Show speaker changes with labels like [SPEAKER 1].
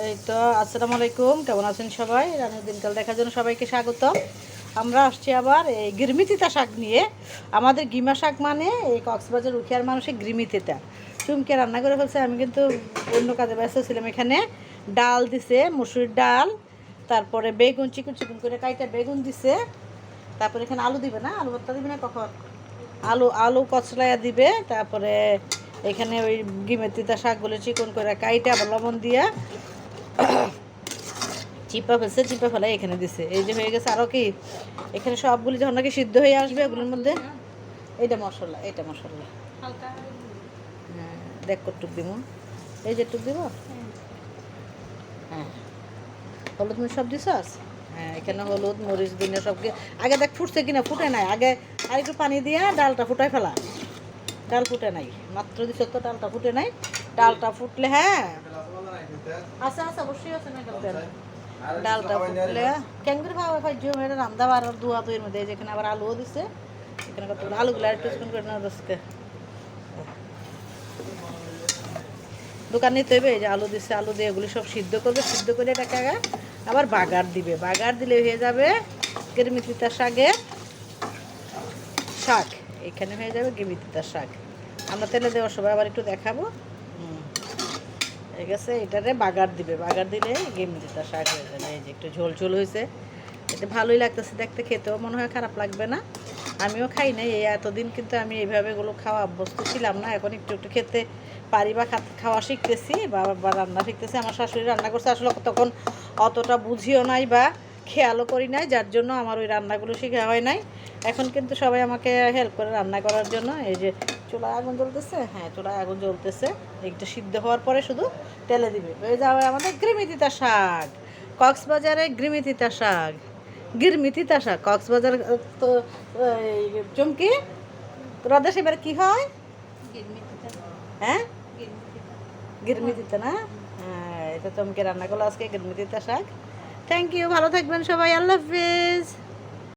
[SPEAKER 1] এই তো, আসসালামু আলাইকুম। কেমন আছেন সবাই? রানের দিনকাল দেখার জন্য সবাইকে স্বাগত আমরা আসছি আবার এই গিরমিতিতা শাক নিয়ে। আমাদের গিমা শাক মানে এই কক্সবাজার উখিয়ার মানুষের গিরমিতিতা। চুমকে রান্না করে ফেলছে, আমি কিন্তু অন্য কাজে ব্যস্ত ছিলাম এখানে। ডাল দিছে মুসুরির ডাল, তারপরে বেগুন, চিকুন চিকুন করে কাইটা বেগুন দিছে। তারপরে এখানে আলু দিবে না? আলু ভর্তা দিবে না কখন? আলু আলু কচলাইয়া দিবে, তারপরে এখানে ওই গিমেতিতা শাকগুলো চিকন করে কাইটা লবণ দিয়া চিপা ফেলছে চিপা ফেলাই এখানে দিছে। এই যে হয়ে গেছে আরও কি? এখানে সবগুলি যখন নাকি সিদ্ধ হয়ে আসবে ওগুলোর মধ্যে? এইটা মশলা এইটা মশলা। হ্যাঁ দেখ টুক দিব। এই যে টুক দিব? হ্যাঁ। হলুদ মরিচ সব দিছস হ্যাঁ এখানে হলুদ মরিচ দিনে সব আগে দেখ ফুটছে কিনা ফুটে নাই। আগে আর একটু পানি দিয়ে ডালটা ফুটাই ফেলা। ডাল ফুটে নাই। মাত্র দিছ তো ডালটা ফুটে নাই। ডালটা ফুটলে হ্যাঁ। আছে আছে অবশ্যই আছে না ডাল ডালটা ফুটলে ক্যাঙ্গুরি ভাবে ভাজ্য এটা রান্দা বার দুয়া দুইয়ের মধ্যে এই আবার আলুও দিছে এখানে কত আলুগুলো একটু করে নেওয়া রসকে দোকান নিতে হবে এই যে আলু দিছে আলু দিয়ে এগুলি সব সিদ্ধ করবে সিদ্ধ করে এটাকে আবার বাগার দিবে। বাগার দিলে হয়ে যাবে গেরমিতিতা শাকের শাক। এখানে হয়ে যাবে গেমিতিতা শাক। আমরা তেলে দেওয়ার সময় আবার একটু দেখাবো। ঠিক আছে এটারে বাগার দিবে। বাগার দিলে গেমিতিতা শাক হয়ে যাবে এই যে একটু ঝোল ঝোল হয়েছে। এটা ভালোই লাগতেছে দেখতে, খেতেও মনে হয় খারাপ লাগবে না। আমিও খাই নাই। এই এতদিন কিন্তু আমি এইভাবে এগুলো খাওয়া অভ্যস্ত ছিলাম না। এখন একটু একটু খেতে পারি বা খাওয়া শিখতেছি বা রান্না শিখতেছি। আমার শাশুড়ি রান্না করছে। আসলে তখন অতটা বুঝিও নাই বা খেয়ালও করি নাই যার জন্য আমার ওই রান্নাগুলো শেখা হয় নাই। এখন কিন্তু সবাই আমাকে হেল্প করে রান্না করার জন্য। এই যে চুলায় আগুন জ্বলতেছে হ্যাঁ চুলায় আগুন জ্বলতেছে। একটু সিদ্ধ হওয়ার পরে শুধু তেলে দিবে। হয়ে যাবে আমাদের গৃমিতিতা শাক কক্সবাজারে গৃমিতিতা শাক গিরমিতিতা শাক কক্সবাজার তো চুমকি। তোরা দেশে এবার কি হয়? হ্যাঁ? গিরমিতিতা না? হ্যাঁ এটা চমকে রান্না করল আজকে গিরমিতিতা শাক। থ্যাংক ইউ ভালো থাকবেন সবাই। আল্লাহ হাফিজ